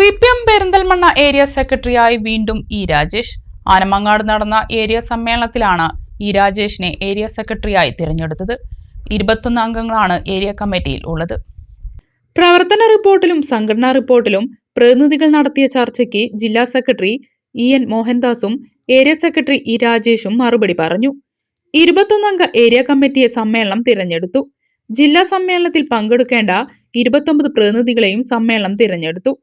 C P M Perinthalmanna area സെക്രട്ടറിയായി വീണ്ടും E Rajesh. Anamangad നടന്ന ഏരിയ സമ്മേളനത്തിലാണ് ഇ രാജേഷിനെ ഏരിയ സെക്രട്ടറിയായി തിരഞ്ഞെടുത്തത്. ഇരുപത്തൊന്ന് അംഗങ്ങളാണ് ഏരിയ കമ്മിറ്റിയിൽ ഉള്ളത്. പ്രവർത്തന റിപ്പോർട്ടിലും സംഘടനാ റിപ്പോർട്ടിലും പ്രതിനിധികൾ നടത്തിയ ചർച്ചയ്ക്ക് ജില്ലാ സെക്രട്ടറി ഇ എൻ മോഹൻദാസും ഏരിയ സെക്രട്ടറി ഇ രാജേഷും മറുപടി പറഞ്ഞു. ഇരുപത്തൊന്നംഗ ഏരിയ കമ്മിറ്റിയെ സമ്മേളനം തിരഞ്ഞെടുത്തു. ജില്ലാ സമ്മേളനത്തിൽ പങ്കെടുക്കേണ്ട ഇരുപത്തൊമ്പത് പ്രതിനിധികളെയും സമ്മേളനം തിരഞ്ഞെടുത്തു.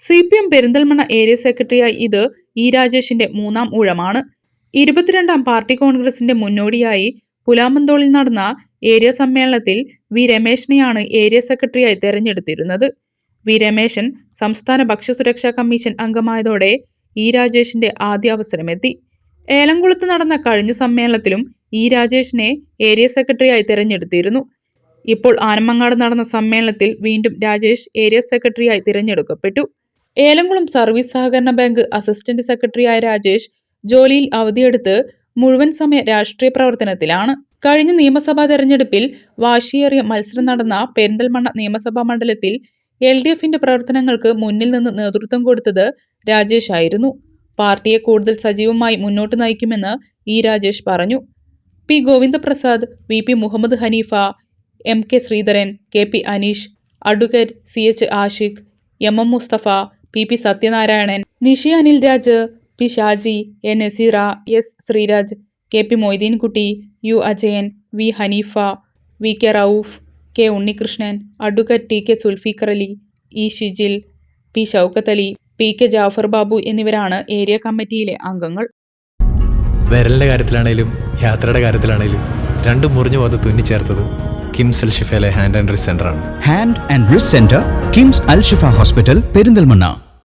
C P M Perinthalmanna area സെക്രട്ടറിയായി ഇത് ഇ രാജേഷിന്റെ മൂന്നാം ഊഴമാണ്. ഇരുപത്തിരണ്ടാം പാർട്ടി കോൺഗ്രസിന്റെ മുന്നോടിയായി പുലാമന്തോളിൽ നടന്ന ഏരിയ സമ്മേളനത്തിൽ വി രമേശിനെയാണ് ഏരിയ സെക്രട്ടറിയായി തെരഞ്ഞെടുത്തിരുന്നത്. വി രമേശൻ സംസ്ഥാന ഭക്ഷ്യസുരക്ഷാ കമ്മീഷൻ അംഗമായതോടെ ഇ രാജേഷിന്റെ ആദ്യ അവസരമെത്തി. ഏലംകുളത്ത് നടന്ന കഴിഞ്ഞ സമ്മേളനത്തിലും ഇ രാജേഷിനെ ഏരിയ സെക്രട്ടറിയായി തെരഞ്ഞെടുത്തിരുന്നു. ഇപ്പോൾ ആനമങ്ങാട് നടന്ന സമ്മേളനത്തിൽ വീണ്ടും രാജേഷ് ഏരിയ സെക്രട്ടറിയായി തിരഞ്ഞെടുക്കപ്പെട്ടു. ഏലംകുളം സർവീസ് സഹകരണ ബാങ്ക് അസിസ്റ്റന്റ് സെക്രട്ടറിയായ രാജേഷ് ജോലിയിൽ അവധിയെടുത്ത് മുഴുവൻ സമയ രാഷ്ട്രീയ പ്രവർത്തനത്തിലാണ്. കഴിഞ്ഞ നിയമസഭാ തെരഞ്ഞെടുപ്പിൽ വാശിയേറിയ മത്സരം നടന്ന പെരിന്തൽമണ്ണ നിയമസഭാ മണ്ഡലത്തിൽ എൽ ഡി എഫിന്റെ പ്രവർത്തനങ്ങൾക്ക് മുന്നിൽ നിന്ന് നേതൃത്വം കൊടുത്തത് രാജേഷ് ആയിരുന്നു. പാർട്ടിയെ കൂടുതൽ സജീവമായി മുന്നോട്ട് നയിക്കുമെന്ന് ഇ രാജേഷ് പറഞ്ഞു. P Govindaprasad V P Muhammad Haneefa M K Sreedharan K P Aneesh advocate C H Ashiq M M Musthafa P P Sathyanarayanan Nishi Anil Raj P Shaji A Naseera S Sreeraj K P Moideenkutty U Ajayan V Haneefa V K Rauf K Unnikrishnan advocate T K Sulfiqar Ali E Shijil P Shoukath Ali P K Jafar Babu എന്നിവരാണ് area കമ്മിറ്റിയിലെ അംഗങ്ങൾ. വിരലിന്റെ കാര്യത്തിലാണേലും യാത്രയുടെ കാര്യത്തിലാണേലും രണ്ടും മുറിഞ്ഞു പോകാതെ തുന്നിച്ചേർത്തത് KIMS Al ഷിഫയിലെ hand and wrist സെന്ററാണ് hand and wrist centre KIMS Al hospital Perinthalmanna.